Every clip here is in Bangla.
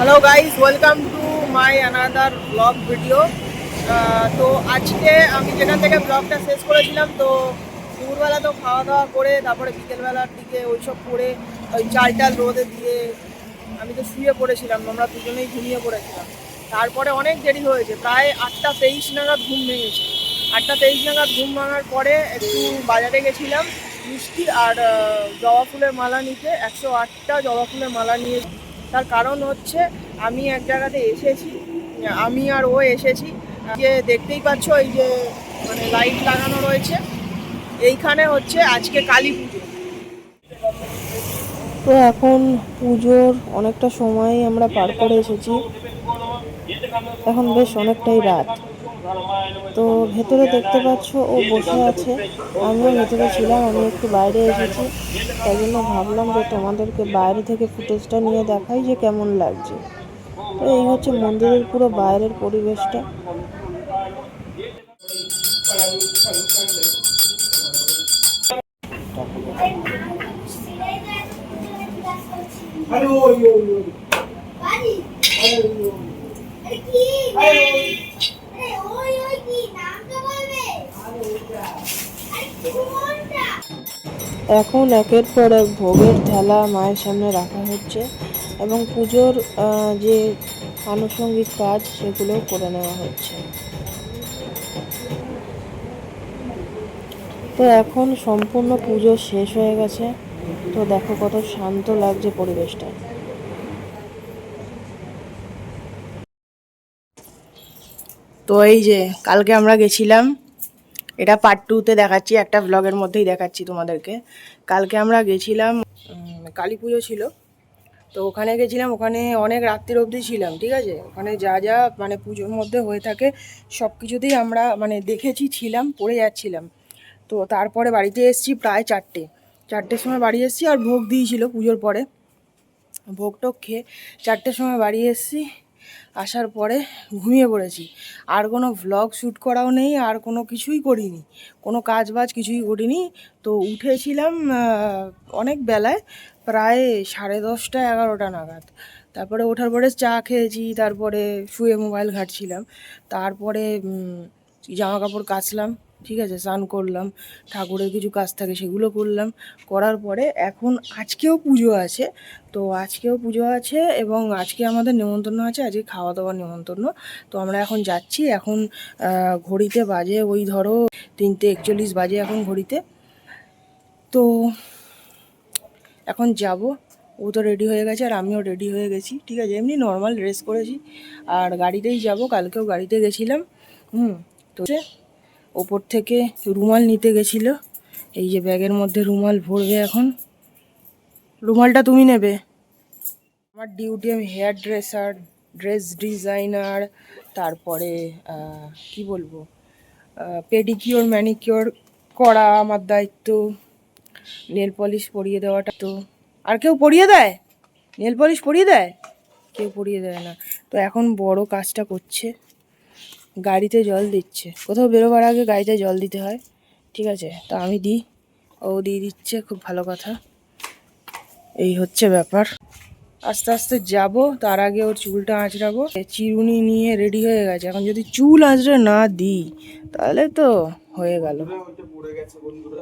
Hello guys welcome to my another blog video তো আজকে আমি যেখান থেকে ব্লগটা শেষ করেছিলাম, তো দুপুরবেলা তো খাওয়া দাওয়া করে, তারপরে বিকেলবেলার দিকে ওইসব করে ওই চাল টাল রোদে দিয়ে আমি তো শুয়ে পড়েছিলাম, আমরা দুজনেই ঘুমিয়ে পড়েছিলাম। তারপরে অনেক দেরি হয়েছে, প্রায় আটটা তেইশ নাগাদ ঘুম ভেঙেছে। আটটা তেইশ নাগাদ ঘুম ভাঙার পরে একটু বাজারে গেছিলাম, মিষ্টি আর জবা ফুলের মালা নিতে, একশো আটটা জবা ফুলের মালা নিয়ে তার কারণ হচ্ছে আমি এক জায়গাতে এসেছি, আমি আর ও এসেছি। যে দেখতেই পাচ্ছ এই যে মানে লাইট লাগানো রয়েছে। এইখানে হচ্ছে আজকে কালী পুজো। তো এখন পুজোর অনেকটা সময় আমরা পার করে এসেছি। এখন বেশ অনেকটাই রাত। তো ভেতরে দেখতে পাচ্ছ ও বসে আছে। আমিও ভেতরে ছিলাম আমি একটু বাইরে এসেছি। তাই জন্য ভাবলাম যে তোমাদেরকে বাইরে থেকে ফুটেজটা নিয়ে দেখাই যে কেমন লাগছে। তো এই হচ্ছে মন্দিরের পুরো বাইরের পরিবেশটা। বাড়ি আরে কি আরে ওই ওই কি নামটা বলবে আরে কোনটা এখন একের পর এক ভোগের থালা মায়ের সামনে রাখা হচ্ছে এবং পুজোর যে আনুষঙ্গিক কাজ সেগুলো করে নেওয়া হচ্ছে। তো এখন সম্পূর্ণ পুজো শেষ হয়ে গেছে। তো দেখো কত শান্ত লাগছে পরিবেশটা। তো এই যে, কালকে আমরা গেছিলাম এটা পার্ট টুতে দেখাচ্ছি, একটা ব্লগের মধ্যেই দেখাচ্ছি তোমাদেরকে। কালকে আমরা গেছিলাম কালী পুজো ছিল। তো ওখানে গেছিলাম, ওখানে অনেক রাত্রির অবধি ছিলাম, ঠিক আছে? ওখানে যা যা মানে পুজোর মধ্যে হয়ে থাকে, সব কিছুতেই আমরা মানে দেখেছি, ছিলাম, পড়ে যাচ্ছিলাম। তো তারপরে বাড়িতে এসেছি প্রায় চারটে। চারটের সময় বাড়ি এসেছি আর ভোগ দিয়েছিল পুজোর পরে। ভোগ টোগ খেয়ে চারটের সময় বাড়ি এসেছি। আসার পরে ঘুমিয়ে পড়েছি। আর কোনো ভ্লগ শ্যুট করাও নেই, আর কোনো কিছুই করিনি। কোনো কাজ বাজ কিছুই করিনি। তো উঠেছিলাম অনেক বেলায়, প্রায় সাড়ে দশটা, এগারোটা নাগাদ। তারপরে ওঠার পরে চা খেয়েছি, তারপরে শুয়ে মোবাইল ঘাটছিলাম। তারপরে জামা কাপড় কাচলাম। ঠিক আছে, স্নান করলাম, ঠাকুরের কিছু কাজ থাকে সেগুলো করলাম, করার পরে এখন আজকেও পুজো আছে, তো আজকেও পুজো আছে এবং আজকে আমাদের নেমন্তন্ন আছে, আজকে খাওয়া দাওয়ার নেমন্তন্ন, তো আমরা এখন যাচ্ছি, এখন ঘড়িতে বাজে ওই ধরো তিনটে একচল্লিশ বাজে এখন ঘড়িতে, তো এখন যাব, ও তো রেডি হয়ে গেছে আর আমিও রেডি হয়ে গেছি, ঠিক আছে, এমনি নর্মাল ড্রেস করেছি, আর গাড়িতেই যাব, কালকেও গাড়িতে গেছিলাম, হুম, তো ওপর থেকে রুমাল নিতে গেছিল। এই যে ব্যাগের মধ্যে রুমাল ভরবে এখন। রুমালটা তুমি নেবে। আমার ডিউটি আমি হেয়ার ড্রেসার ড্রেস ডিজাইনার তারপরে কি বলব? পেডিকিওর ম্যানিকিওর করা আমার দায়িত্ব। নেল পলিশ পরিয়ে দেওয়াটা তো। আর কেউ পরিয়ে দেয়? নেল পলিশ পরিয়ে দেয়? কেউ পরিয়ে দেয় না। তো এখন বড় কাজটা করছে। গাড়িতে জল দিচ্ছে। কোথাও বেরোবার আগে গাড়িতে জল দিতে হয়। ঠিক আছে? তা আমি দিই। ও দিয়ে দিচ্ছে খুব ভালো কথা। এই হচ্ছে ব্যাপার। আস্তে আস্তে যাব তার আগে ওর চুলটা আঁচড়াবো। চিরুনি নিয়ে রেডি হয়ে গেছে। এখন যদি চুল আঁচড়ে না দিই তাহলে তো হয়ে গেল।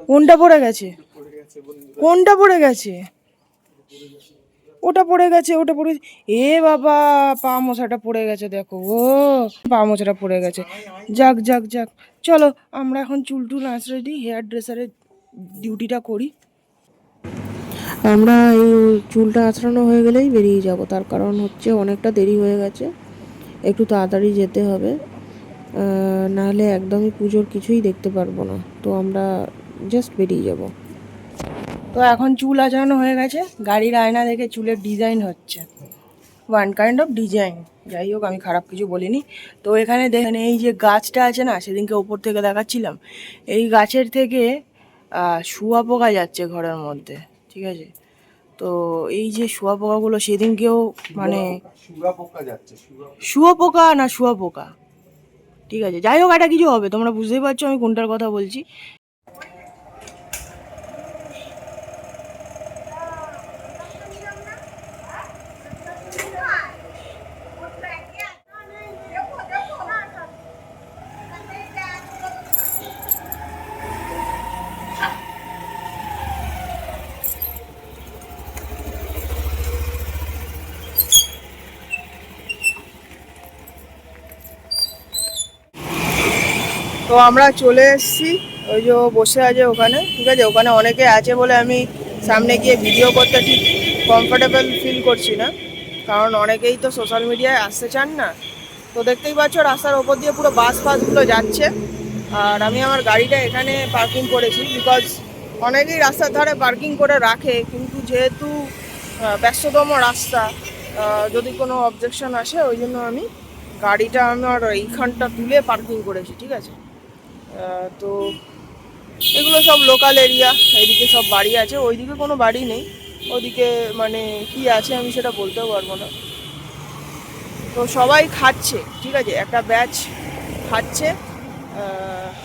কোনটা পড়ে গেছে? কোনটা পড়ে গেছে? ওটা পড়ে গেছে, ওটা পড়ে এ বাবা, পা মশাটা পড়ে গেছে, দেখো, ও, পা মশাটা পড়ে গেছে। যাক যাক যাক। চলো, আমরা এখন চুল টুল আঁচড়ে হেয়ার ড্রেসারের ডিউটিটা করি। আমরা এই চুলটা আঁচড়ানো হয়ে গেলেই বেরিয়ে যাব। তার কারণ হচ্ছে অনেকটা দেরি হয়ে গেছে। একটু তাড়াতাড়ি যেতে হবে। নাহলে একদমই পুজোর কিছুই দেখতে পারব না। তো আমরা জাস্ট বেরিয়ে যাব। তো এখন চুল আঁচড়ানো হয়ে গেছে। গাড়ির আয়না দেখে চুলের ডিজাইন হচ্ছে। ওয়ান কাইন্ড অফ ডিজাইন যাই হোক আমি খারাপ কিছু বলিনি। তো এখানে দেখেন এই যে গাছটা আছে না সেদিনকে ওপর থেকে দেখাচ্ছিলাম। এই গাছের থেকে শুঁয়াপোকা যাচ্ছে ঘরের মধ্যে ঠিক আছে? তো এই যে শুঁয়াপোকাগুলো সেদিনকেও মানে শুঁয়োপোকা না শুঁয়াপোকা ঠিক আছে? যাই হোক একটা কিছু হবে তোমরা বুঝতেই পারছ আমি কোনটার কথা বলছি। আমরা চলে এসেছি। ওই যে বসে আছে ওখানে, ঠিক আছে? ওখানে অনেকে আছে বলে আমি সামনে গিয়ে ভিডিও করতে ঠিক কমফোর্টেবল ফিল করছি না। কারণ অনেকেই তো সোশ্যাল মিডিয়ায় আসতে চান না। তো দেখতেই পাচ্ছ রাস্তার ওপর দিয়ে পুরো বাস ফাসগুলো যাচ্ছে। আর আমি আমার গাড়িটা এখানে পার্কিং করেছি বিকজ অনেকেই রাস্তার ধারে পার্কিং করে রাখে, কিন্তু যেহেতু ব্যস্ততম রাস্তা যদি কোনো অবজেকশন আসে, ওই জন্য আমি গাড়িটা আমার এইখানটা তুলে পার্কিং করেছি, ঠিক আছে? তো এগুলো সব লোকাল এরিয়া এইদিকে সব বাড়ি আছে, ওইদিকে কোনো বাড়ি নেই। ওদিকে মানে কি আছে আমি সেটা বলতেও পারব না। তো সবাই খাচ্ছে, ঠিক আছে? একটা ব্যাচ খাচ্ছে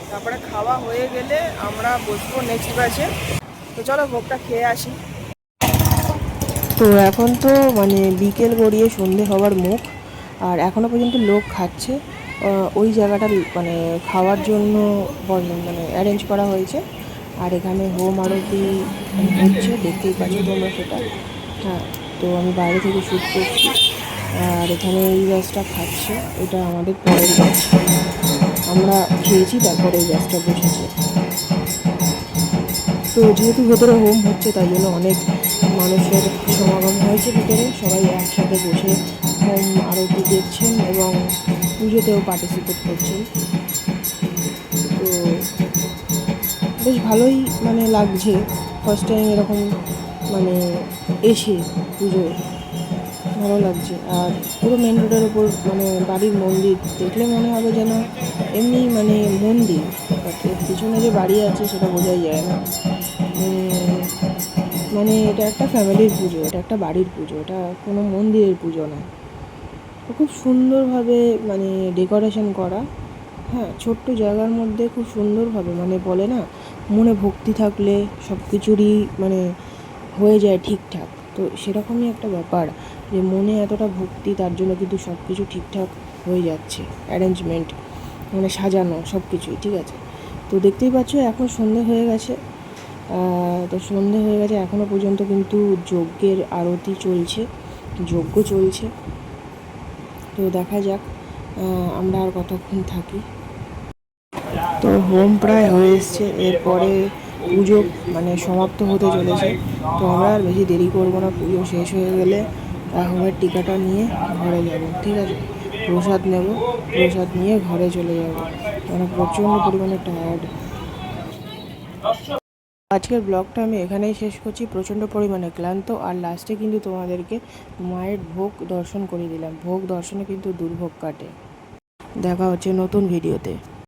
তারপরে খাওয়া হয়ে গেলে আমরা বসবো নেক্সট ব্যাচে তো চলো ভোগটা খেয়ে আসি। তো এখন তো মানে বিকেল গড়িয়ে সন্ধে হওয়ার মুখ, আর এখনও পর্যন্ত লোক খাচ্ছে। ওই জায়গাটা মানে খাওয়ার জন্য মানে অ্যারেঞ্জ করা হয়েছে। আর এখানে হোম আরতি হচ্ছে, দেখতেই পাচ্ছ তোমরা সেটা। হ্যাঁ তো আমি বাইরে থেকে শ্যুট করছি। আর এখানে এই গ্যাসটা খাচ্ছে, এটা আমাদের পরের গ্যাস। আমরা খেয়েছি, তারপরে এই গ্যাসটা বসেছে। তো যেহেতু ভেতরে হোম হচ্ছে, তাই জন্য অনেক মানুষের সমাগম হয়েছে ভিতরে। সবাই একসাথে বসে হোম আরতি দেখছেন এবং পুজোতেও পার্টিসিপেট করছেন। তো বেশ ভালোই মানে লাগছে। ফার্স্ট টাইম এরকম মানে এসে পুজো ভালো লাগছে। আর পুরো মেন রোডের ওপর মানে বাড়ির মন্দির দেখলে মনে হবে যেন এমনি মানে মন্দির। বাট এর পিছনে যে বাড়ি আছে সেটা বোঝাই যায় না। মানে এটা একটা ফ্যামিলির পুজো, এটা একটা বাড়ির পুজো, এটা কোনো মন্দিরের পুজো না। খুব সুন্দরভাবে মানে ডেকোরেশন করা। হ্যাঁ ছোট্ট জায়গার মধ্যে খুব সুন্দরভাবে মানে বলে না, মনে ভক্তি থাকলে সব কিছুরই মানে হয়ে যায় ঠিকঠাক। তো সেরকমই একটা ব্যাপার যে মনে এতটা ভক্তি, তার জন্য কিন্তু সব কিছু ঠিকঠাক হয়ে যাচ্ছে অ্যারেঞ্জমেন্ট মানে সাজানো সব কিছুই ঠিক আছে? তো দেখতেই পাচ্ছ, এখন সন্ধে হয়ে গেছে। তো সন্ধে হয়ে গেছে এখনও পর্যন্ত কিন্তু যজ্ঞের আরতি চলছে, যজ্ঞ চলছে। তো দেখা যাক আমরা আর কতক্ষণ থাকি। তো হোম প্রায় হয়ে এসছে, এরপরে পুজো মানে সমাপ্ত হতে চলেছে। তো আমরা আর বেশি দেরি করব না, পুজো শেষ হয়ে গেলে হোমের টিকাটা নিয়ে ঘরে যাব, ঠিক আছে? প্রসাদ নেব, প্রসাদ নিয়ে ঘরে চলে যাব। মানে প্রচণ্ড পরিমাণে টায়ার্ড আজকের ব্লগটা আমি এখানেই শেষ করছি। প্রচণ্ড পরিমাণে ক্লান্ত আর লাস্টে কিন্তু তোমাদেরকে মায়ের ভোগ দর্শন করে দিলাম। ভোগ দর্শনে কিন্তু দুর্ভোগ কাটে। দেখা হচ্ছে নতুন ভিডিওতে।